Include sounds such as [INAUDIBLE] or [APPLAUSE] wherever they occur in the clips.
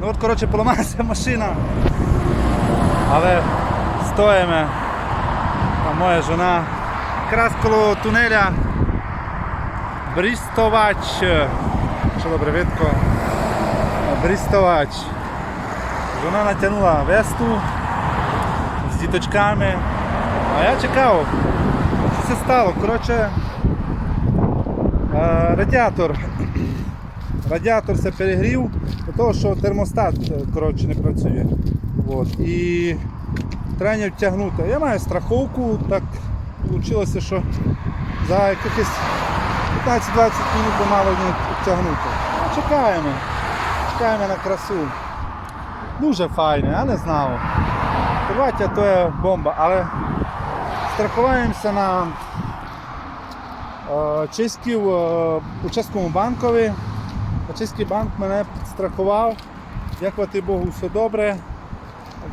Ну от, коротше, поламалася машина. Але стоїмо. А моя жена якраз коло тунеля Брістовач. Що добре видко. Брістовач. Жона натягнула весту з діточками. А я чекав. Що це стало? Коротше, е, радіатор. Радіатор се перегрів, до того, що термостат е, коротше, не працює. От. І треба втягнути. Я маю страховку, так вийшло, що за якихось 15-20 хвилин мало втягнути. Ну, Чекаємо. Чекаємо на красу. Дуже файно, я не знав. Хорватія то є бомба, але страхуваємося на е, чеськів е, у чеському банкові. А Чеський банк мене підстрахував. Дякувати Богу, все добре.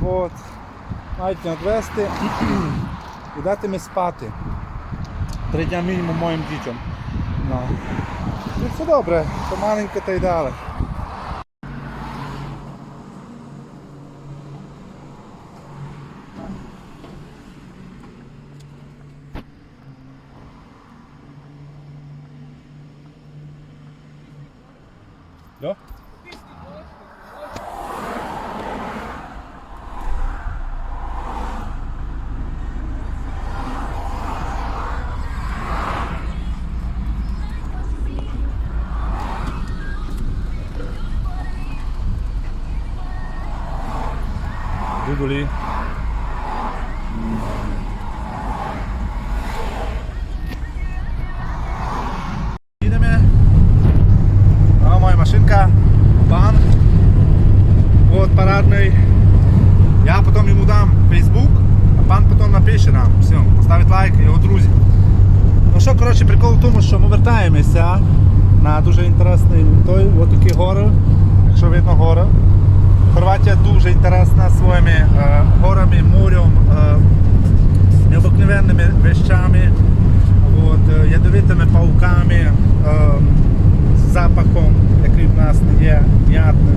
От. Мають не відвести [CLEARS THROAT] і дати мені спати. Три дня мінімум моїм дітям. Ну. І все добре, то маленьке та й далі. Да? Google. Напише нам. Все, поставить лайк, його друзі. Ну що, коротше, прикол в тому, що ми вертаємося на дуже інтересний той, от такі гори, якщо видно гори. Хорватія дуже інтересна своїми е, горами, морем, е, необикновенними вещами, от, е, ядовитими пауками, е, запахом, який в нас не є ніятним.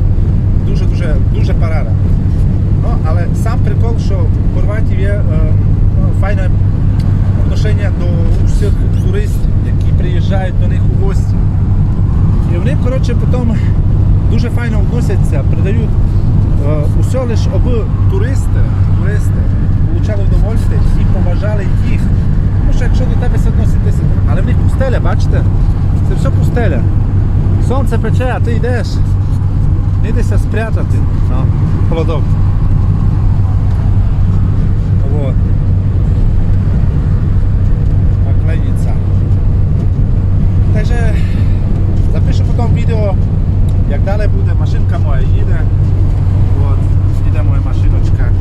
Дуже дуже дуже парада. Ну, але сам прикол, що в Хорватії є е, ну, файне відношення до всіх туристів, які приїжджають до них у гості. І вони, коротше, потім дуже файно відносяться, передають е, усе лише аби туристи, туристи получали удовольствие і поважали їх. Тому що якщо до тебе все відноситися, але в них пустеля, бачите? Це все пустеля. Сонце пече, а ти йдеш. Не йдешся спрятати. Ну, холодок. Далі буде. Машинка моя їде. От, їде моя машиночка.